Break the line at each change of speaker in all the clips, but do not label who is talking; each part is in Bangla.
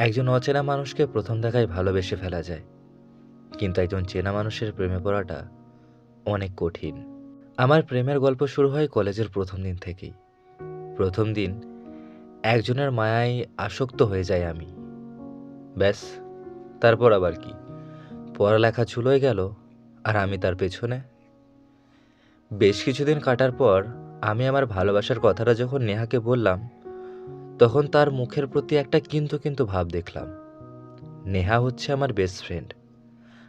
একজন অচেনা মানুষকে প্রথম দেখায় ভালোবেসে ফেলা যায়। কিন্তু একজন চেনা মানুষের প্রেমে পড়াটা অনেক কঠিন। আমার প্রেমের গল্প শুরু হয় কলেজের প্রথম দিন থেকেই। প্রথম দিন একজনের মায়ায় আসক্ত হয়ে যায় আমি। ব্যাস, তারপর আবার কি? পড়ালেখা চুলোয় গেল, আর আমি তার পেছনে। বেশ কিছুদিন কাটার পর আমি আমার ভালোবাসার কথাটা যখন নেহাকে বললাম তখন তার মুখের প্রতি একটা কিন্তু কিন্তু ভাব দেখলাম। নেহা হচ্ছে আমার বেস্ট ফ্রেন্ড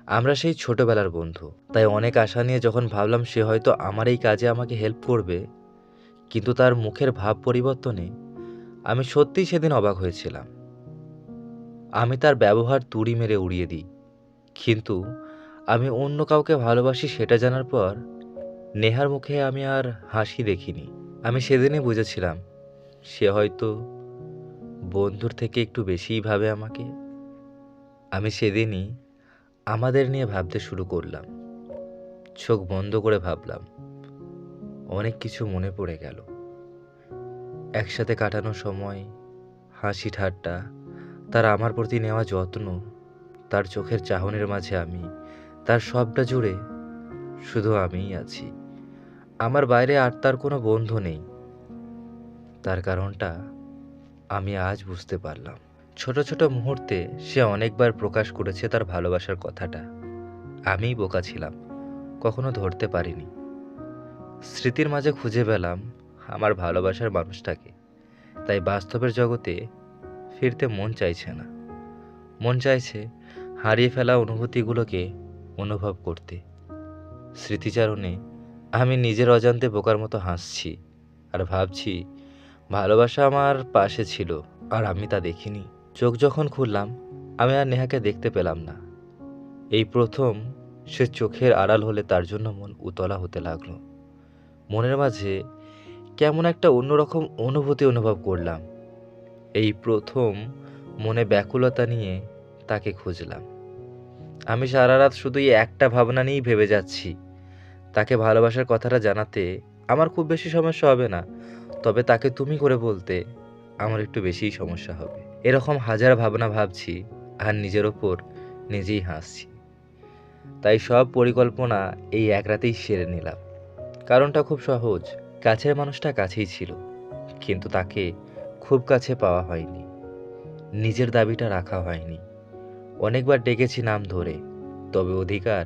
আমরা সেই ছোটবেলার বন্ধু। তাই অনেক আশা নিয়ে যখন ভাবলাম সে হয়তো আমার এই কাজে আমাকে হেল্প করবে, কিন্তু তার মুখের ভাব পরিবর্তনে আমি সত্যিই সেদিন অবাক হয়েছিলাম। আমি তার ব্যবহার তুড়ি মেরে উড়িয়ে দিই, কিন্তু আমি অন্য কাউকে ভালোবাসি সেটা জানার পর নেহার মুখে আমি আর হাসি দেখিনি। আমি সেদিনই বুঝেছিলাম, সে হয়তো বন্ধুর থেকে একটু বেশিই ভাবে আমাকে। আমি সেদিনই আমাদের নিয়ে ভাবতে শুরু করলাম। চোখ বন্ধ করে ভাবলাম, অনেক কিছু মনে পড়ে গেল। একসাথে কাটানো সময়, হাসি ঠাট্টা, তার আমার প্রতি নেওয়া যত্ন, তার চোখের চাহনের মাঝে আমি, তার সবটা জুড়ে শুধু আমিই আছি। আমার বাইরে আর তার কোনো বন্ধু নেই। তার কারণটা আমি আজ বুঝতে পারলাম। ছোট ছোট মুহূর্তে সে অনেকবার প্রকাশ করেছে তার ভালোবাসার কথাটা। আমিই বোকা ছিলাম, কখনো ধরতে পারিনি। স্মৃতির মাঝে খুঁজে পেলাম আমার ভালোবাসার মানুষটাকে। তাই বাস্তবের জগতে ফিরতে মন চাইছে না। মন চাইছে হারিয়ে ফেলা অনুভূতিগুলোকে অনুভব করতে। স্মৃতিচারণে আমি নিজের অজান্তে বোকার মতো হাসছি আর ভাবছি ভালোবাসা আমার পাশে ছিল, আর আমি তা দেখিনি। চোখ যখন খুললাম, আমি আর নেহাকে দেখতে পেলাম না। এই প্রথম সে চোখের আড়াল হলে তার জন্য মন উতলা হতে লাগল। মনের মাঝে কেমন একটা অন্যরকম অনুভূতি অনুভব করলাম। এই প্রথম মনে ব্যাকুলতা নিয়ে তাকে খুঁজলাম। আমি সারা রাত শুধুই একটা ভাবনা নিয়েই ভেবে যাচ্ছি। তাকে ভালোবাসার কথাটা জানাতে আমার খুব বেশি সমস্যা হবে না। তবে তাকে তুমি করে বলতে আমার একটু বেশিই সমস্যা হবে। এরকম হাজার ভাবনা ভাবছি আর নিজের ওপর নিজেই হাসছি। তাই সব পরিকল্পনা এই এক রাতেই সেরে নিলাম। কারণটা খুব সহজ, কাছের মানুষটা কাছেই ছিল, কিন্তু তাকে খুব কাছে পাওয়া হয়নি। নিজের দাবিটা রাখা হয়নি। অনেকবার ডেকেছি নাম ধরে, তবে অধিকার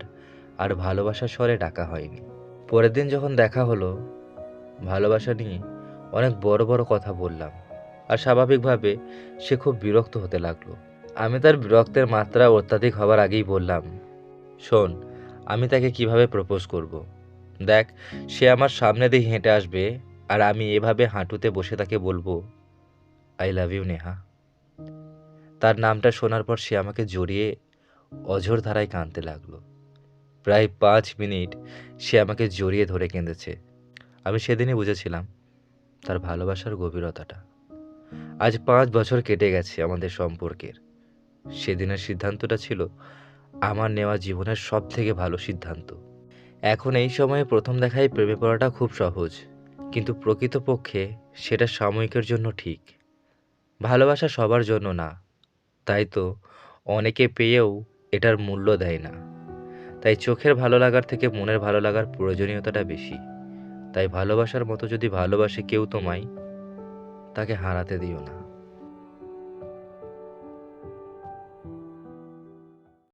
আর ভালোবাসার স্বরে ডাকা হয়নি। পরের দিন যখন দেখা হলো, ভালোবাসা নিয়ে অনেক বড় বড় কথা বললাম। আর স্বাভাবিকভাবে সে খুব বিরক্ত হতে লাগল। আমি তার বিরক্তের মাত্রা অত্যাধিক হবার আগেই বললাম, শোন, আমি তাকে কীভাবে প্রপোজ করব। দেখ, সে আমার সামনে দিয়ে হেঁটে আসবে আর আমি এভাবে হাঁটুতে বসে তাকে বলব, আই লাভ ইউ নেহা। তার নামটা শোনার পর সে আমাকে জড়িয়ে অঝোর ধারায় কাঁদতে লাগল। প্রায় পাঁচ মিনিট সে আমাকে জড়িয়ে ধরে কেঁদেছে। আমি সেদিনই বুঝেছিলাম তার ভালোবাসার গভীরতাটা। আজ পাঁচ বছর কেটে গেছে আমাদের সম্পর্কের। সেদিনের সিদ্ধান্তটা ছিল আমার নেওয়া জীবনের সব থেকে ভালো সিদ্ধান্ত। এখন এই সময়ে প্রথম দেখায় প্রেমে পড়াটা খুব সহজ, কিন্তু প্রকৃতপক্ষে সেটা সাময়িকের জন্য ঠিক। ভালোবাসা সবার জন্য না, তাই তো অনেকে পেয়েও এটার মূল্য দেয় না। তাই চোখের ভালো লাগার থেকে মনের ভালো লাগার প্রয়োজনীয়তাটা বেশি। তাই ভালোবাসার মতো যদি ভালোবাসে কেউ তোমায় তাকে হারাতে দিও না।